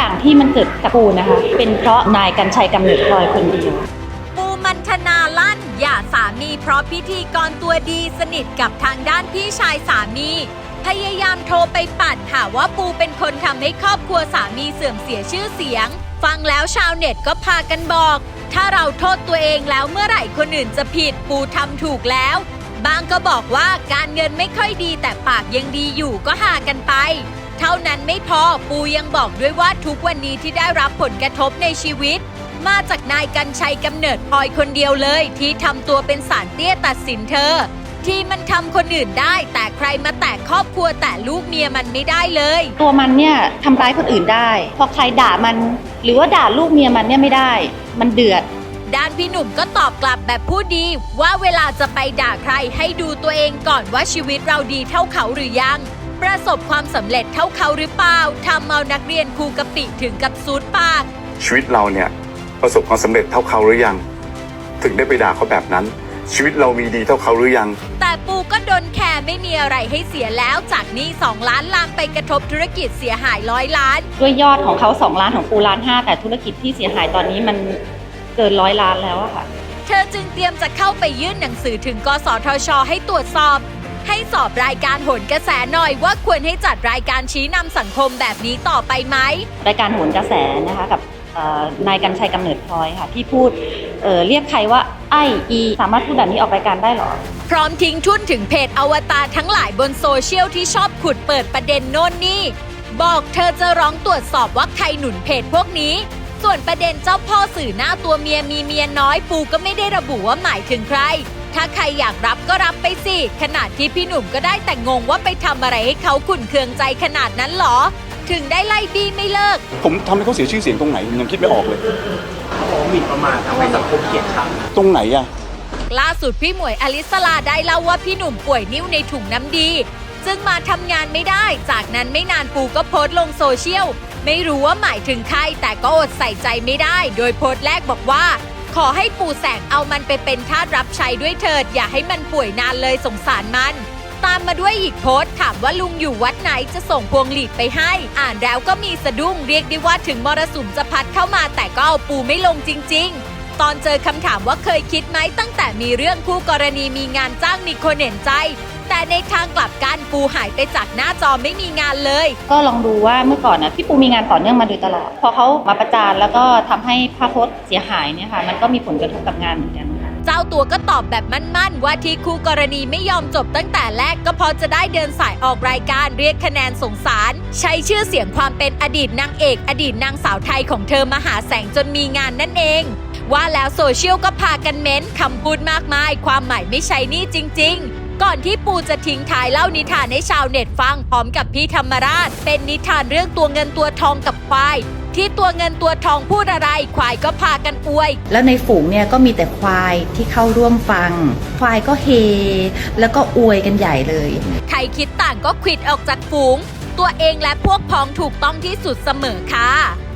อย่างที่มันเกิดกับปูนะคะ เป็นเพราะนายกันชัยกำเนิดพลอยคนเดียว ปูมันธนาลั่นหย่าสามีเพราะพิธีกรตัวดีสนิทกับทางด้านพี่ชายสามี พยายามโทรไปปัดหาว่าปูเป็นคนทำให้ครอบครัวสามีเสื่อมเสียชื่อเสียง ฟังแล้วชาวเน็ตก็พากันบอก ถ้าเราโทษตัวเองแล้วเมื่อไหร่คนอื่นจะผิดปูทำถูกแล้วบางก็บอกว่าการเงินไม่ค่อยดีแต่ปากยังดีอยู่ก็หากันไป เท่านั้นไม่พอปูยังบอกด้วยว่าทุกวันนี้ที่ได้รับผลกระทบในชีวิต มาจากนายกันชัยกำเนิดพลอยคนเดียวเลย ที่ทำตัวเป็นสารเตี้ยตัดสินเธอ ที่มันทำคนอื่นได้ แต่ใครมาแตะครอบครัวแต่ลูกเมียมันไม่ได้เลย ตัวมันเนี่ยทำร้ายคนอื่นได้ พอใครด่ามัน หรือว่าด่าลูกเมียมันเนี่ยไม่ได้ มันเดือดด้านพี่หนุ่มก็ตอบกลับแบบพูดดี ว่าเวลาจะไปด่าใครให้ดูตัวเองก่อนว่าชีวิตเราดีเท่าเขาหรือยัง ประสบความสำเร็จเท่าเขาหรือเปล่าทำเอานักเรียนครูกะปิถึงกับซูดปาก ชีวิตเราเนี่ยประสบความสำเร็จเท่าเขาหรือยัง ถึงได้ไปด่าเขาแบบนั้น ชีวิตเรามีดีเท่าเขาหรือยัง แต่ปูก็โดนแคร์ไม่มีอะไรให้เสียแล้วจากหนี้2ล้านลามไปกระทบธุรกิจเสียหายร้อยล้าน ด้วยยอดของเขา2ล้านของปูล้านห้าแต่ธุรกิจที่เสียหายตอนนี้มันเกินร้อยล้านแล้วอะค่ะ เธอจึงเตรียมจะเข้าไปยื่นหนังสือถึงกสทช ให้ตรวจสอบ ให้สอบรายการโหนกระแสหน่อยว่าควรให้จัดรายการชี้นำสังคมแบบนี้ต่อไปไหม รายการโหนกระแสนะคะกับเอ่อนายกันชัยกำเนิดพลอยค่ะ ที่พูดเอ่อเรียกใครว่าไออีสามารถพูดแบบนี้ออกรายการได้เหรอ พร้อมทิ้งทุ่นถึงเพจอวตารทั้งหลายบนโซเชียลที่ชอบขุดเปิดประเด็นโน่นนี่ บอกเธอจะร้องตรวจสอบว่าใครหนุนเพจพวกนี้ ส่วนประเด็นเจ้าพ่อสื่อหน้าตัวเมียมีเมียน้อยปูก็ไม่ได้ระบุว่าหมายถึงใคร ถ้าใครอยากรับก็รับไปสิขนาดที่พี่หนุ่มก็ได้แต่งงว่าไปทำอะไรให้เขาขุนเคืองใจขนาดนั้นเหรอ ถึงได้ไล่บี้ไม่เลิก ผมทำให้เขาเสียชื่อเสียงตรงไหนผมยังคิดไม่ออกเลยหมิ่นประมาททำให้สังคมเกลียดชังตรงไหนอะล่าสุดพี่หมวยอลิสลาได้เล่าว่าพี่หนุ่มป่วยนิ่วในถุงน้ำดีจึงมาทำงานไม่ได้ จากนั้นไม่นานปูก็โพสต์ลงโซเชียล ไม่รู้ว่าหมายถึงใครแต่ก็อดใส่ใจไม่ได้ โดยโพสต์แรกบอกว่า ขอให้ปู่แสงเอามันไปเป็นทาสรับใช้ด้วยเถิด อย่าให้มันป่วยนานเลยสงสารมัน ตามมาด้วยอีกโพสต์ถามว่าลุงอยู่วัดไหนจะส่งพวงหลีดไปให้ อ่านแล้วก็มีสะดุ้งเรียกได้ว่าถึงมรสุมจะพัดเข้ามาแต่ก็เอาปูไม่ลงจริง ๆตอนเจอคำถามว่าเคยคิดไหมตั้งแต่มีเรื่องคู่กรณีมีงานจ้างมีคนเห็นใจ แต่ในทางกลับกันปูหายไปจากหน้าจอไม่มีงานเลย ก็ลองดูว่าเมื่อก่อนนะพี่ปูมีงานต่อเนื่องมาโดยตลอด พอเขามาประจานแล้วก็ทำให้ภาพพจน์เสียหายเนี่ยค่ะ มันก็มีผลกระทบกับงานเหมือนกันค่ะเจ้าตัวก็ตอบแบบมั่นๆ ว่าที่คู่กรณีไม่ยอมจบตั้งแต่แรกก็เพราะจะได้เดินสายออกรายการเรียกคะแนนสงสาร ใช้ชื่อเสียงความเป็นอดีตนางเอก อดีตนางสาวไทยของเธอมาหาแสงจนมีงานนั่นเอง ว่าแล้วโซเชียลก็พากันเม้นคำพูดมากมาย ความหมายไม่ใช่นี่จริง ๆ ก่อนที่ปูจะทิ้งท้ายเล่านิทานให้ชาวเน็ตฟังพร้อมกับพี่ธรรมราช เป็นนิทานเรื่องตัวเงินตัวทองกับควาย ที่ตัวเงินตัวทองพูดอะไร ควายก็พากันอวย แล้วในฝูงเนี่ยก็มีแต่ควายที่เข้าร่วมฟัง ควายก็เฮ แล้วก็อวยกันใหญ่เลย ใครคิดต่างก็ควิดออกจากฝูง ตัวเองและพวกพ้องถูกต้องที่สุดเสมอค่ะ